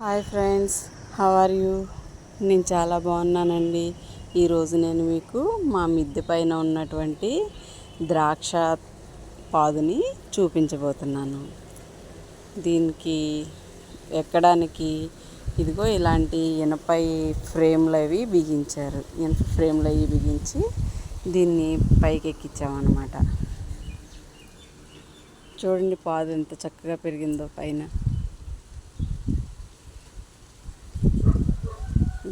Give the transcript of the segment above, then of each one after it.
Hi friends how are you? నేను చాలా బాగున్నానండి. ఈరోజు నేను మీకు మా మిద్దె పైన ఉన్నటువంటి ద్రాక్ష పాదుని చూపించబోతున్నాను. దీనికి ఎక్కడానికి? ఇదిగో ఇలాంటి ఇనపై ఫ్రేమ్లు అవి బిగించారు. ఇనప ఫ్రేమ్లు అవి బిగించి దీన్ని పైకి ఎక్కించామన్నమాట చూడండి పాదు ఎంత చక్కగా పెరిగిందో పైన.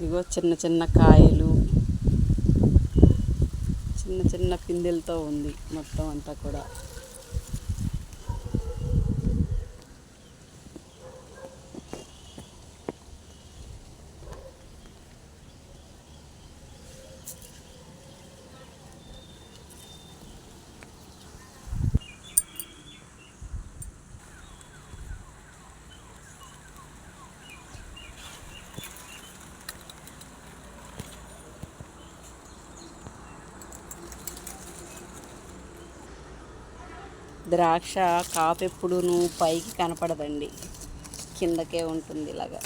ఇదిగో చిన్న చిన్న కాయలు చిన్న చిన్న పిందెలతో ఉంది మొత్తం అంతా కూడా. ద్రాక్ష కాపు పైకి కనపడదండి. కిందకే ఉంటుంది ఇలాగా.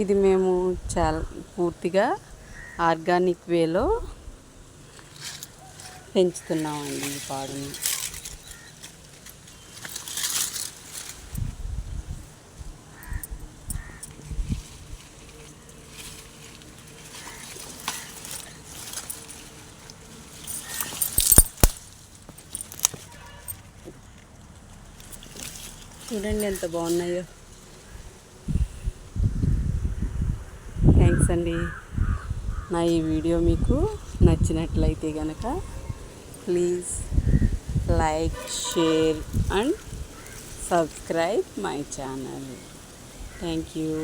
ఇది మేము చాలా పూర్తిగా ఆర్గానిక్ వేలో పెంచుతున్నామండి ఈ పాడుని. చూడండి ఎంత బాగున్నాయో. థ్యాంక్స్ అండి. నా ఈ వీడియో మీకు నచ్చినట్లయితే కనుక please like share and subscribe my channel. Thank you.